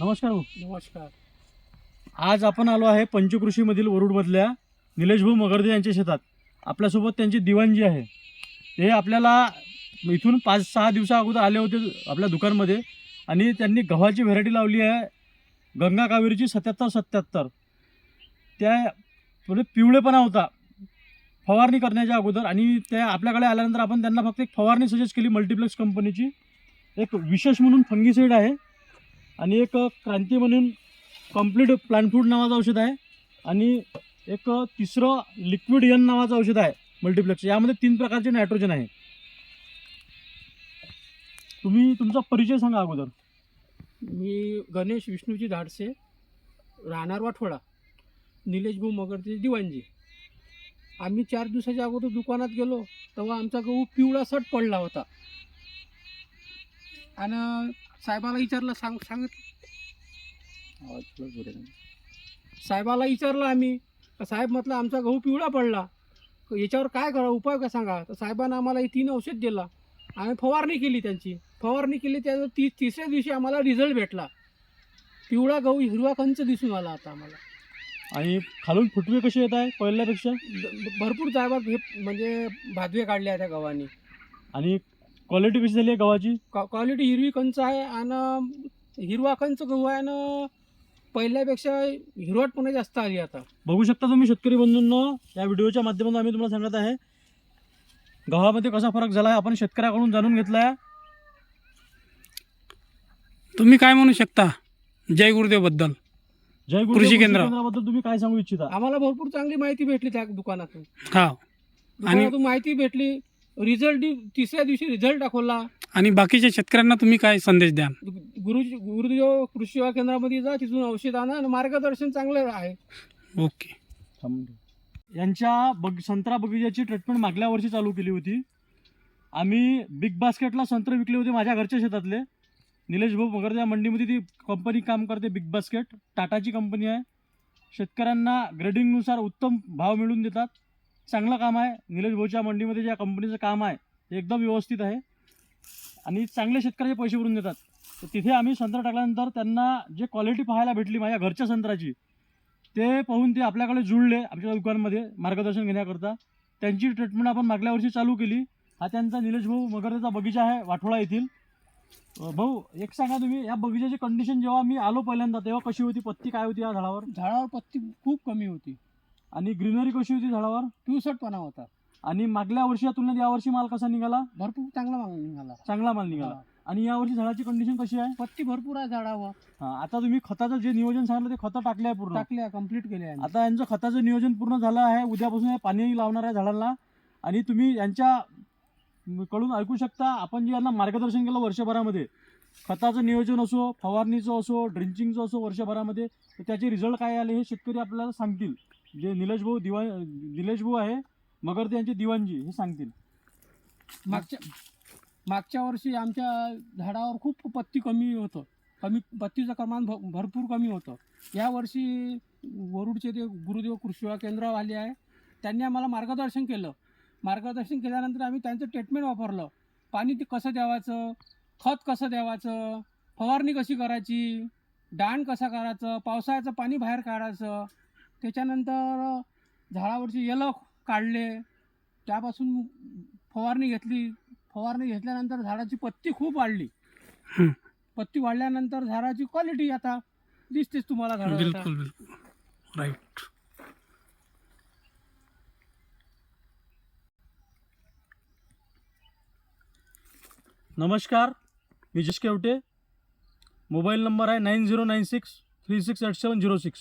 नमस्कार भाऊ. नमस्कार. आज आपण आलो आहे पंचकृषीमधील वरुडमधल्या निलेश भाऊ मगर्दे यांच्या शेतात. आपल्यासोबत त्यांची दिवाणजी आहे. ते आपल्याला इथून पाच सहा दिवसा अगोदर आले होते आपल्या दुकानमध्ये आणि त्यांनी गव्हाची व्हेरायटी लावली आहे. गंगा कावेरीची सत्याहत्तर सत्याहत्तर. त्या थोडे पिवळेपणा होता. फवारणी करण्याच्या अगोदर आणि त्या आपल्याकडे आल्यानंतर आपण त्यांना फक्त एक फवारणी सजेस्ट केली मल्टिप्लेक्स कंपनीची एक विशेष म्हणून फंगीसाईड आहे. आणि एक क्रांती म्हणून कंप्लीट प्लांट फूड नावाचं औषध आहे. आणि एक तिसरं लिक्विड यन नावाचं औषध आहे मल्टिप्लेक्स यामध्ये तीन प्रकारचे नायट्रोजन आहे. तुम्ही तुमचा परिचय सांगा अगोदर. मी गणेश विष्णूजी धाडसे राहणार वाठोडा निलेश भाऊ मगरचे दिवाणजी. आम्ही चार दिवसाच्या अगोदर दुकानात गेलो तेव्हा आमचा गहू पिवळा सट पडला होता. आणि साहेबाला विचारलं सांग सांगत साहेबाला विचारलं आम्ही. साहेब म्हटलं आमचा गहू पिवळा पडला. याच्यावर काय करा उपाय का सांगा? तर साहेबांना आम्हाला हे तीन औषध दिला. आम्ही फवारणी केली त्यांची. फवारणी केली त्या ती तिसऱ्या दिवशी आम्हाला रिझल्ट भेटला. पिवळा गहू हिरवा कंच दिसून आला आता आम्हाला. आणि खालून फुटवे कसे येत आहे पहिल्यापेक्षा? भरपूर जागा हे म्हणजे भादवे काढल्या त्या गव्हाने. आणि क्वालिटी कशी झाली आहे गव्हाची? क्वालिटी हिरवी कंच आहे आणि हिरवा कंच गहू आहे आणि पहिल्यापेक्षा हिरवटपणा जास्त आली आता. बघू शकता तुम्ही शेतकरी बंधूंनो या व्हिडिओच्या माध्यमातून आम्ही तुम्हाला सांगत आहे. गव्हामध्ये कसा फरक झाला आहे आपण शेतकऱ्याकडून जाणून घेतला आहे तुम्ही काय म्हणू शकता? जय गुरुदेवबद्दल. जय गुरु कृषी केंद्र. केंद्राबद्दल तुम्ही काय सांगू इच्छिता? आम्हाला भरपूर चांगली माहिती भेटली त्या दुकानातून. हा दुकानातून माहिती भेटली. रिझल्ट तिसऱ्या दिवशी रिझल्ट दाखवला. आणि बाकीच्या शेतकऱ्यांना तुम्ही काय संदेश द्याल? गुरु गुरुदेव कृषी सेवा केंद्रामध्ये जा तिथून औषध आणा आणि मार्गदर्शन चांगलं आहे. ओके. यांच्या बग संत्रा बगीच्याची ट्रीटमेंट मागल्या वर्षी चालू केली होती. आम्ही बिग बास्केटला संत्रे विकले होते माझ्या घरच्या शेतातले. निलेश भाऊ मगर या मंडीमध्ये ती कंपनी काम करते बिग बास्केट टाटाची कंपनी आहे. शेतकऱ्यांना ग्रेडिंगनुसार उत्तम भाव मिळवून देतात. चांगलं काम आहे. निलेश भाऊच्या मंडीमध्ये ज्या कंपनीचं काम आहे ते एकदम व्यवस्थित आहे. आणि चांगले शेतकऱ्याचे पैसे भरून देतात. तर तिथे आम्ही संत्रा टाकल्यानंतर त्यांना जे क्वालिटी पाहायला भेटली माझ्या घरच्या संत्र्याची ते पाहून ते आपल्याकडे जुळले आमच्या दुकानमध्ये मार्गदर्शन घेण्याकरता. त्यांची ट्रीटमेंट आपण मागल्या वर्षी चालू केली. हा त्यांचा निलेश भाऊ मगरचा बगीचा आहे वाठोळा येथील. भाऊ एक सांगा तुम्ही या बगीचाची कंडिशन जेव्हा मी आलो पहिल्यांदा तेव्हा कशी होती? पत्ती काय होती या झाडावर? झाडावर पत्ती खूप कमी होती. आणि ग्रीनरी कशी होती झाडावर? पिवसटपणा होता. आणि मागल्या वर्षी तुलनेत यावर्षी माल कसा निघाला? भरपूर चांगला माल निघाला. चांगला माल निघाला. आणि यावर्षी झाडाची कंडिशन कशी आहे? पत्ती भरपूर आहे झाडावर. हा, आता तुम्ही खताचं जे नियोजन सांगितलं ते खतं टाकले आहे पूर्ण. टाकल्या कंप्लीट केल्या आहे. आता यांचं खताचं नियोजन पूर्ण झालं आहे. उद्यापासून हे पाणी लावणार आहे झाडांना. आणि तुम्ही यांच्या कडून ऐकू शकता आपण जे यांना मार्गदर्शन केलं वर्षभरामध्ये. खताचं नियोजन असो फवारणीचं असो ड्रिंचिंगचं असो वर्षभरामध्ये त्याचे रिझल्ट काय आले हे शेतकरी आपल्याला सांगतील. जे निलेश भाऊ दिवा निलेश भाऊ आहे मगर ते दिवाणजी हे सांगतील. मागच्या मागच्या वर्षी आमच्या झाडावर खूप पत्ती कमी होतं. कमी पत्तीचं प्रमाण भ भरपूर कमी होतं. यावर्षी वरुडचे ते गुरुदेव कृषी केंद्र केंद्रवाले आहे त्यांनी आम्हाला मार्गदर्शन केलं. मार्गदर्शन केल्यानंतर आम्ही त्यांचं ट्रीटमेंट वापरलं. पाणी ते कसं द्यावाचं खत कसं द्यावाचं फवारणी कशी करायची डाण कसा करायचं पावसाळ्याचं पाणी बाहेर काढायचं त्याच्यानंतर झाडावरची येलं काढले. त्यापासून फवारणी घेतली. फवारणी घेतल्यानंतर झाडाची पत्ती खूप वाढली. पत्ती वाढल्यानंतर झाडाची क्वालिटी आता दिसतेच तुम्हाला आता. बिलकुल बिलकुल. राईट नमस्कार. मी जश केवटे मोबाईल नंबर आहे nine zero nine six three six eight seven zero six.